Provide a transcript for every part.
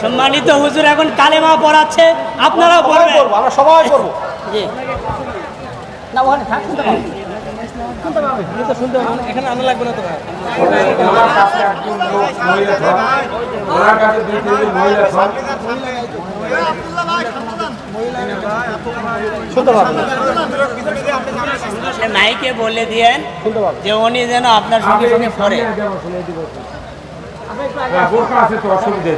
সম্মানিত হুজুর এখন কালেমা পড়াচ্ছে আপনারা সবাই পড়বেন। আমরা সবাই করব জি। না ওখানে থাক শুনতে পাবেন শুনতে পাবেন তো শুনতে পাবেন এখানে আনা লাগবে না তো ওনার কাছে একজন লোক মহিলা ধর ওনার কাছে দুই তিনজন মহিলা ধর মাইকে বলে দিয়েন শুনতে যে উনি যেন আপনার সঙ্গে সঙ্গে পড়ে। হ্যাঁ আছে তো অসুবিধা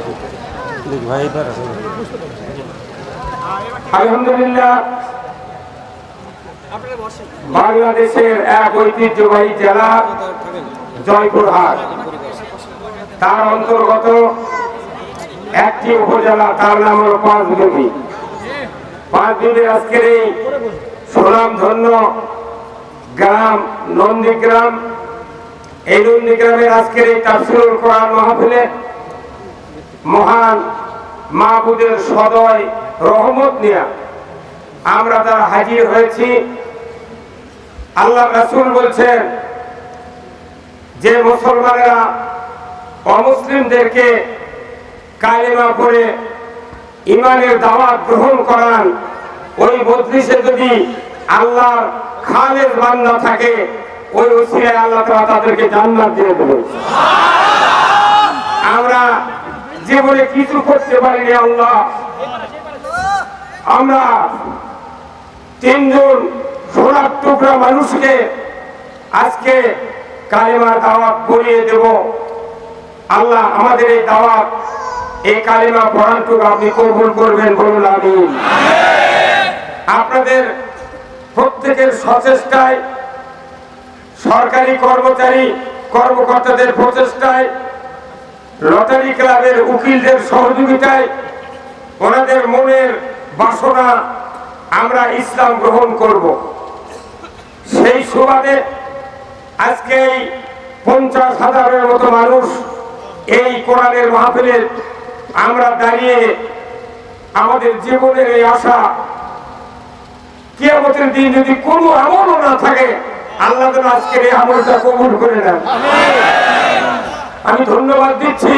বাংলাদেশের এক ঐতিহ্যবাহী জেলা জয়পুরহাট। তার অন্তর্গত একটি উপজেলা, তার নাম হল পাঁচবিবি পাঁচবিবির আজকের এই সুনাম ধন্য গ্রাম নন্দীগ্রাম। এই নন্দীগ্রামের আজকের এই তাফসিরুল কোরআন মাহফিলে মহান মাহবুদের সদয় রহমত নিয়ে আমরা তারা হাজির হয়েছি। আল্লাহ রাসুল বলছেন, যে মুসলমানেরা অমুসলিমদেরকে কালেমা করে ইমানের দাওয়াত গ্রহণ করান, ওই মজলিসে যদি আল্লাহর খালের বান্দা থাকে, ওই ওসিলায় আল্লাহ তাআলা তাদেরকে জান্নাত দিয়ে দেবেন। আমরা জীবনে কিছু করতে পারিনি আল্লাহ। আমরা তিনজন সোনার টুকরা মানুষকে আজকে কালেমার দাওয়াত করিয়ে দেব। আল্লাহ আমাদের এই দাওয়াত, এই কালেমা পড়ানটুকু আপনি কবুল করবেন বলুন আমি আপনাদের প্রত্যেকের সচেষ্টায় সরকারি কর্মচারী, কর্মকর্তাদের প্রচেষ্টায় লটারি ক্লাবের উকিলদের সহযোগিতায় ওনাদের মনের বাসনা আমরা ইসলাম গ্রহণ করব। সেই সুবাদে আজকে এই পঞ্চাশ হাজারের মতো মানুষ এই কোরআনের মাহফিলে আমরা দাঁড়িয়ে আমাদের জীবনের এই আশা, কিয়ামতের দিন যদি কোনো আমলও না থাকে, আল্লাহ আজকের এই আমলটা কবুল করে নেন। আমি ধন্যবাদ দিচ্ছি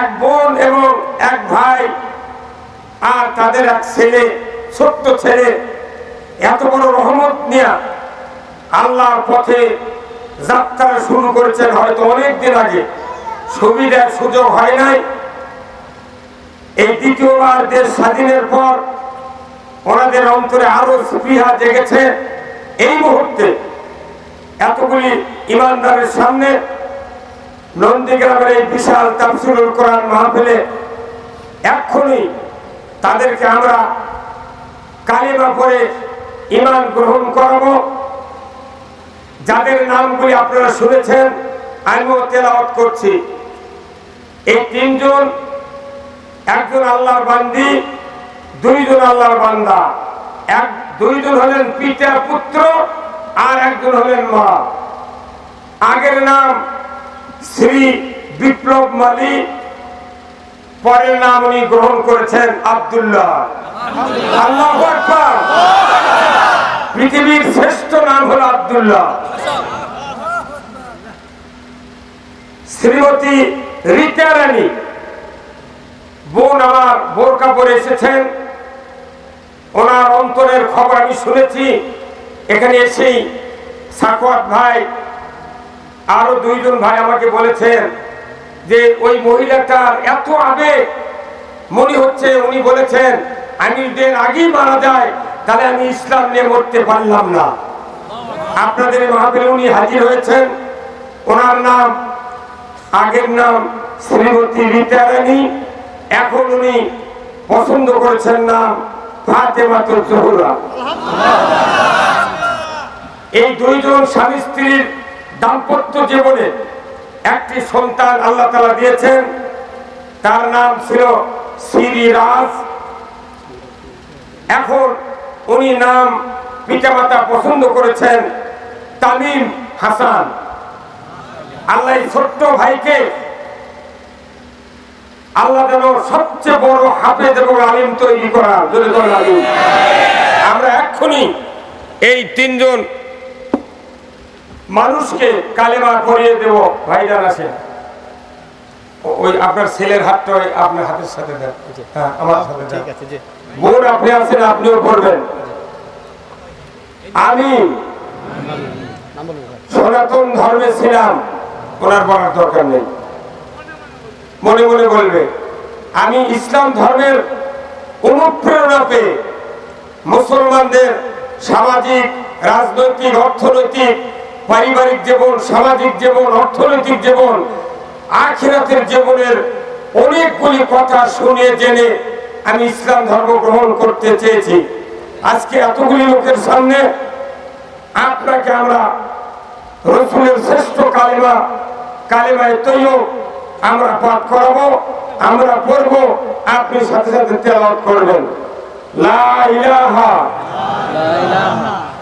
এক বোন এবং এক ভাই আর তাদের এক ছেলে, ছোট্ট ছেলে। এত বড় রহমত নিয়ে আল্লাহর পথে যাত্রা শুরু করেছেন হয়তো অনেক দিন আগে সুবিধার সুযোগ হয় নাই। এই দ্বিতীয়বার দেশ স্বাধীনের পর ওনাদের অন্তরে আরও স্পৃহা জেগেছে। এই মুহূর্তে এতগুলি ইমানদারের সামনে নন্দীগ্রামের এই বিশাল তাফসিলুল কোরআন মাহফিলে এক্ষুনি তাদেরকে আমরা কালিমা করে ইমান গ্রহণ করাবো। যাদের নামগুলি আপনারা শুনেছেন, আমিও তেলাওয়াত করছি। এই তিনজন, একজন আল্লাহর বান্দি, দুইজন আল্লাহর বান্দা। এক, দুইজন হলেন পিতা পুত্র আর একজন হলেন মা। আগের নাম শ্রী বিপ্লব মালিক পরের নাম উনি গ্রহণ করেছেন আব্দুল্লাহ। আল্লাহ পৃথিবীর শ্রেষ্ঠ নাম হলো আব্দুল্লাহ। শ্রীমতী রীতা রানী। বোন আমার বোরকা পরে এসেছেন। ওনার অন্তরের খবর আমি শুনেছি। এখানে এসেই সাকওয়াত ভাই আরও দুইজন ভাই আমাকে বলেছেন যে ওই মহিলাটার এত আবেগ। মনে হচ্ছে উনি বলেছেন, আমি যদি আগেই মারা যায় তাহলে আমি ইসলাম নিয়ে মরতে পারলাম না। আপনাদের মাহফিলে উনি হাজির হয়েছেন। ওনার নাম, আগের নাম শ্রীমতী রীতা রানী। এখন উনি পছন্দ করেছেন নাম ফাতেমাতুল জহুরা। এই দুইজন স্বামী স্ত্রীর দাম্পত্য জীবনে একটি সন্তান আল্লাহ তালা দিয়েছেন। তার নাম ছিল শ্রী রাজ এখন উনি নাম পিতামাতা পছন্দ করেছেন তামিম হাসান। আল্লাহ ছোট্ট ভাইকে আল্লাহ যেন সবচেয়ে বড় হাফেজ এবং আলিম তৈরি করা আমরা এক্ষুনি এই তিনজন মানুষকে কালেমা করিয়ে দেব ভাইজান আসেন। ও- ওই আপনার ছেলের হাতটা ওই আপনার হাতের সাথে দেন। হ্যাঁ আমার সাথে দেন। বোন আপনি আছেন আপনিও করবেন আমি। সনাতন ধর্মে ছিলাম ওনার বলার দরকার নেই। মনে মনে বলবে আমি ইসলাম ধর্মের অনুপ্রেরণা পেয়ে মুসলমানদের সামাজিক রাজনৈতিক অর্থনৈতিক পারিবারিক জীবন, সামাজিক জীবন, অর্থনৈতিক জীবন, আখিরাতের জীবনের অনেকগুলি কথা শুনে জেনে আমি ইসলাম ধর্ম গ্রহণ করতে চেয়েছি। আজকে এতগুলি লোকের সামনে আপনাকে আমরা রসুলের শ্রেষ্ঠ কালিমা, কালিমায় তৈয় আমরা পাঠ করাবো, আমরা পড়ব, আপনি সাথে সাথে তেলাওয়াত করবেন। লা ইলাহা।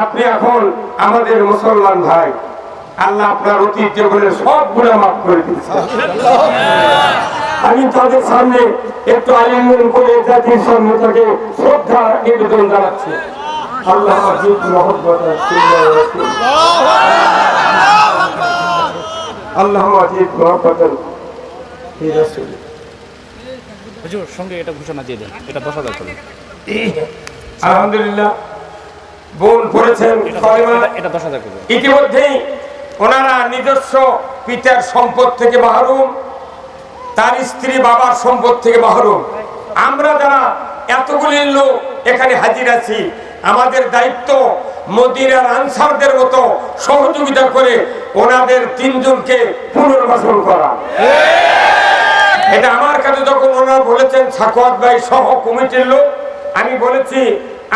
আপনি এখন আমাদের মুসলমান ভাই আল্লাহ আপনার অতীত জীবনের সব গুণা মাফ করে দিয়েছেন। আমি তাদের সামনে একটু আলিঙ্গন করে জাতির সামনে তাকে শ্রদ্ধা নিবেদন জানাচ্ছি। আল্লাহ আল্লাহ সঙ্গে এটা ঘোষণা দিয়ে দেন এটা দশ হাজার আলহামদুলিল্লাহ। বোন পড়েছেন ইতিমধ্যেই ওনারা নিজস্ব পিতার সম্পদ থেকে মাহরুম তার স্ত্রী বাবার সম্পদ থেকে মাহরুম। আমরা যারা এতগুলি লোক এখানে হাজির আছি আমাদের দায়িত্ব মদিনার আনসারদের মতো সহযোগিতা করে ওনাদের তিনজনকে পুনর্বাসন করা। এটা আমার কাছে যখন ওনারা বলেছেন সাকোয়াত ভাই সহ কমিটির লোক আমি বলেছি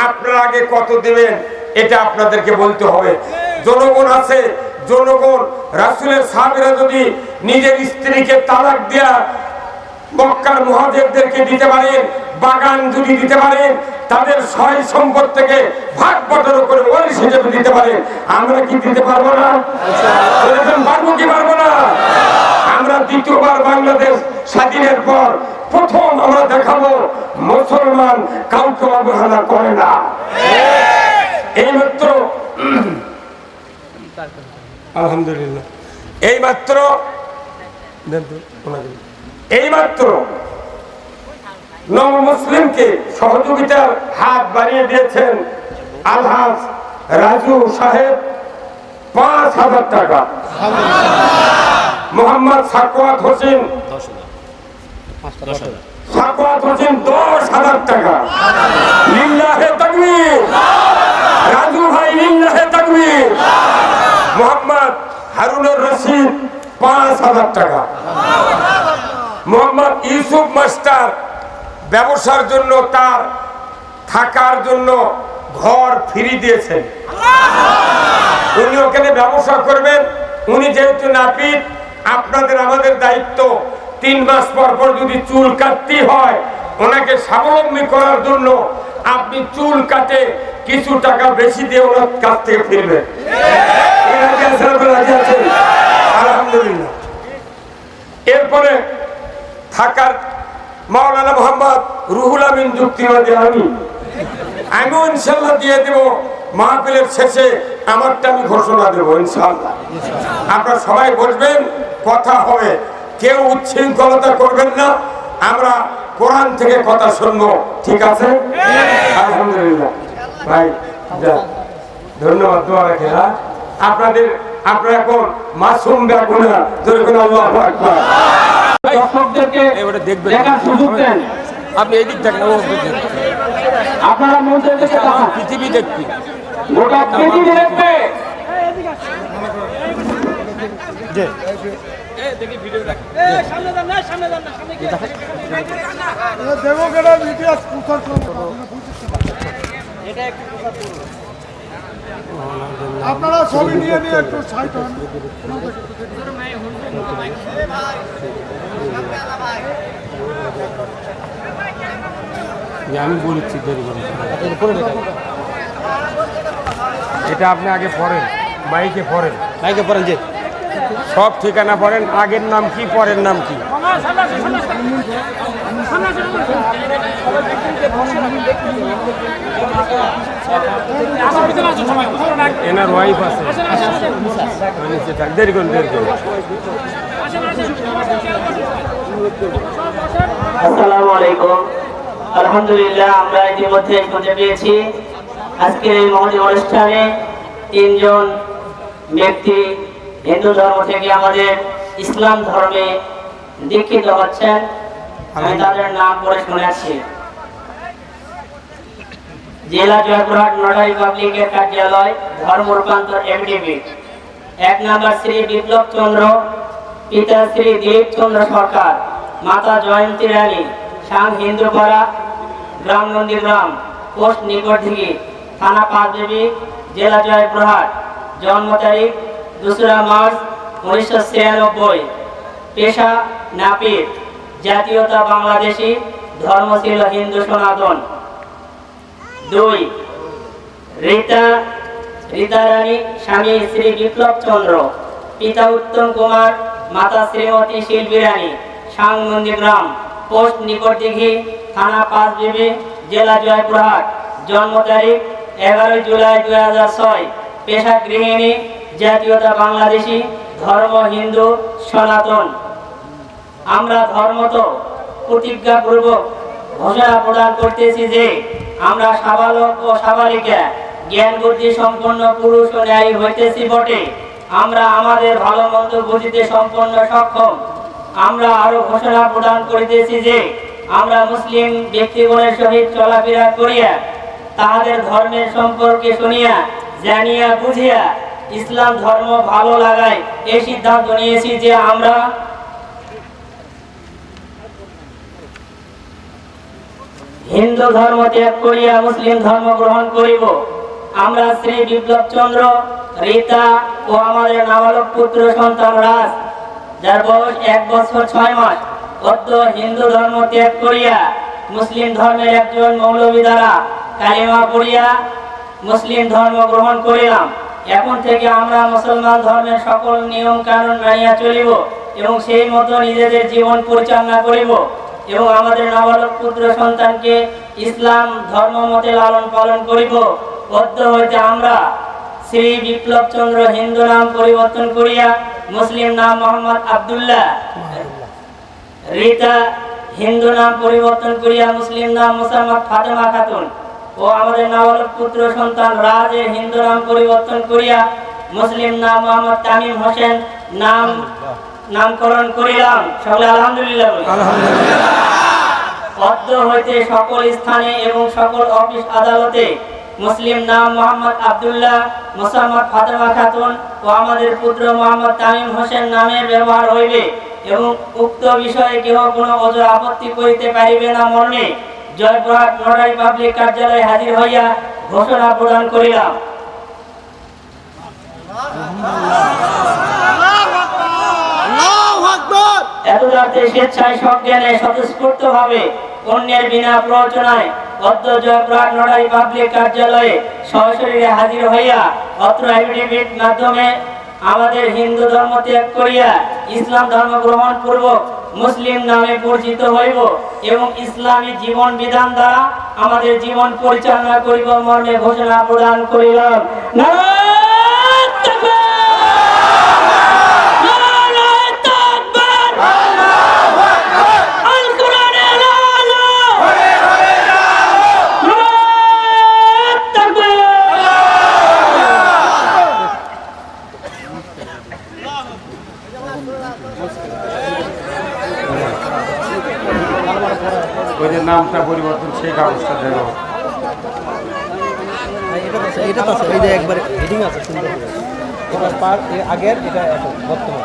আপনারা আগে কত দেবেন, এটা আপনাদেরকে বলতে হবে। জনগণ আছে, জনগণ, রাসুলের সাহাবিরা যদি নিজের স্ত্রীকে তালাক দেয়া মক্কার মহাজেরদেরকে দিতে পারেন, বাগান যদি দিতে পারেন, তাদের সহায় সম্পদ থেকে ভাগ বটর করে ওয়ারিশ হিসেবে দিতে পারেন, আমরা কি দিতে পারব না? পারব কি পারব না? আমরা দ্বিতীয়বার বাংলাদেশ স্বাধীনের পর প্রথম আমরা দেখাবো মুসলমান কাউকে অবহেলা করে না। এই মাত্র আলহামদুলিল্লাহ। এই মাত্র এই মাত্র নব মুসলিমকে সহযোগিতার হাত বাড়িয়ে দিয়েছেন আলহাজ রাজু সাহেব পাঁচ হাজার টাকা। মোহাম্মদ সাকওয়াত হোসেন দশ হাজার। হোসেন দশ টাকা। লিল্লাহে তাকবীর। রাজু ভাই লিল্লাহে তাকবীর। মোহাম্মদ হারুনুর রশিদ পাঁচ হাজার টাকা। মোহাম্মদ ইউসুফ মাস্টার ব্যবসার জন্য তার থাকার জন্য ঘর ফ্রি দিয়েছেন। উনি ওখানে ব্যবসা করবেন। উনি যেহেতু নাপিত আপনাদের আমাদের দায়িত্ব তিন মাস পর পর যদি চুল কাটতে হয়, ওনাকে স্বাবলম্বী করার জন্য আপনি চুল কাটে কিছু টাকা বেশি দিয়ে ওনার কাছ থেকে ফিরবেন। এরপরে থাকার মাওলানা মোহাম্মদ রুহুল আমিন যুক্তিবাদী আমি। আমিও ইনশাল্লাহ দিয়ে দেব। মাহফিলের শেষে আমারটা আমি ঘোষণা দেবো, ইনশাল্লাহ। আপনারা সবাই বসবেন, কথা হবে। কেউ উচ্ছৃঙ্খলতা করবেন না। আমরা কোরআন থেকে কথা শুনব। ঠিক আছে? আলহামদুলিল্লাহ। ভাই যা। ধন্যবাদ হ্যাঁ আপনাদের আপনারা এখন মাসুম বেগুনা ধরে আল্লাহ আকবার। দর্শকদেরকে এবারে দেখবেন। দেখার সুযোগ দেন। আপনি এই দিক দেখেন ও দিক আপনারা মঞ্চের দিকে তাকান পৃথিবী দেখবি গোটা পৃথিবী দেখবে। এটা একটু প্রচার করুন। আপনারা ছবি নিয়ে নিয়ে একটু সাইড হন আমি বলেছি এটা আপনি আগে পড়েন মাইকে পড়েন। মাইকে পড়েন যে। সব ঠিকানা পড়েন। আগের নাম কি, পরের নাম কি? এনার ওয়াইফ আছে। আসসালামু আলাইকুম। আলহামদুলিল্লাহ, আমরা ইতিমধ্যে খুঁজে পেয়েছি। আজকের এই মহতি অনুষ্ঠানে তিনজন ব্যক্তি হিন্দু ধর্ম থেকে আমাদের ইসলাম ধর্মে দীক্ষিত হচ্ছেন, আমি তাদের নাম পড়ে শোনাচ্ছি। জেলা জয়পুরহাট নোডাল পাবলিকের কার্যালয়, ধর্ম রূপান্তর এমডিবি এক নাম্বার শ্রী বিপ্লব চন্দ্র, পিতা শ্রী দিলীপ চন্দ্র সরকার, মাতা জয়ন্তী রানী সাং হিন্দুপাড়া, গ্রাম নন্দীগ্রাম পোস্ট নিকটদিঘি থানা পাঁচদেবী, জেলা জয়পুরহাট। জন্ম তারিখ দোসরা মার্চ উনিশশো ছিয়ানব্বই। পেশা, নাপিত, জাতীয়তা বাংলাদেশি ধর্ম ছিল হিন্দু সনাতন। দুই, রীতা রীতা রানী, স্বামী শ্রী বিপ্লব চন্দ্র। পিতা উত্তম কুমার, মাতা শ্রীমতী শিল্পী রানী। সাং নন্দীগ্রাম পোস্ট নিকটদিঘি, থানা পাঁচ বিবি, জেলা জয়পুরহাট। জন্ম তারিখ এগারোই জুলাই দুই হাজার ছয়। পেশা গৃহিণী জাতীয়তা বাংলাদেশি ধর্ম হিন্দু সনাতন। আমরা ধর্ম ধর্মত প্রতিজ্ঞাপূর্বক ঘোষণা প্রদান করতেছি যে আমরা সাবালক ও সাবালিকা, জ্ঞান, বুদ্ধি সম্পন্ন পুরুষ ও ন্যায় হইতেছি বটে। আমরা আমাদের ভালো মন্দ বুঝিতে সম্পন্ন সক্ষম। আমরা আরও ঘোষণা প্রদান করিতেছি যে আমরা মুসলিম ব্যক্তিগণের সহিত চলাফেরা করিয়া তাহাদের ধর্মের সম্পর্কে শুনিয়া, জানিয়া, বুঝিয়া ইসলাম ধর্ম ভালো লাগায়, এই সিদ্ধান্ত নিয়েছি যে আমরা হিন্দু ধর্ম ত্যাগ করিয়া মুসলিম ধর্ম গ্রহণ করিব। আমরা শ্রী বিপ্লব চন্দ্র, রীতা ও আমাদের নাবালক পুত্র সন্তান রাজ, যার বয়স এক বছর ছয় মাস অদ্য হিন্দু ধর্ম ত্যাগ করিয়া মুসলিম ধর্মের একজন মৌলবী দ্বারা কালিমা পড়িয়া মুসলিম ধর্ম গ্রহণ করিলাম। এখন থেকে আমরা মুসলমান ধর্মের সকল নিয়ম কানুন মানিয়া চলিব এবং সেই মতো নিজেদের জীবন পরিচালনা করিব এবং আমাদের নাবালক পুত্র সন্তানকে ইসলাম ধর্ম মতে লালন পালন করিব। বদ্ধ হইতে আমরা শ্রী বিপ্লব চন্দ্র হিন্দু নাম পরিবর্তন করিয়া মুসলিম নাম মোহাম্মদ আব্দুল্লাহ, রীতা হিন্দু নাম পরিবর্তন করিয়া মুসলিম নাম মুসাম্মদ ফাতেমা খাতুন। ও আমাদের নাবালক পুত্র সন্তান রাজে হিন্দু নাম পরিবর্তন করিয়া মুসলিম নাম মোহাম্মদ তামিম হোসেন নাম নামকরণ করিলাম। সকলে আলহামদুলিল্লাহ। পদ্ম হইতে সকল স্থানে এবং সকল অফিস আদালতে মুসলিম নাম মোহাম্মদ আব্দুল্লাহ মোসাম্মদ ফাতেমা খাতুন ও আমাদের পুত্র মোহাম্মদ তামিম হোসেন নামে ব্যবহার হইবে এবং উক্ত বিষয়ে কেহ কোনো অজর আপত্তি করিতে পারিবে না মর্মে। জয়পুরহাট নোডারি পাবলিক কার্যালয়ে হাজির হইয়া ঘোষণা প্রদান করিলাম। অন্যের বিনা নোডারি পাবলিক কার্যালয়ে হাজির হইয়া অত্র মাধ্যমে আমাদের হিন্দু ধর্ম ত্যাগ করিয়া ইসলাম ধর্ম গ্রহণ পূর্বক মুসলিম নামে পরিচিত হইব এবং ইসলামী জীবন বিধান দ্বারা আমাদের জীবন পরিচালনা করিব মর্মে ঘোষণা প্রদান করিলাম। নারায়ণ তাকবীর! নারায়ণ তাকবীর! আল কোরআনের আলো! নারায়ণ তাকবীর! ওই যে নামটা পরিবর্তন সেই কাগজটা দেবো এটা তো আছে এটা তো আছে এই যে একবার হেডিং আছে সুন্দর করে এটা পার এর আগের এটা এখন বর্তমান।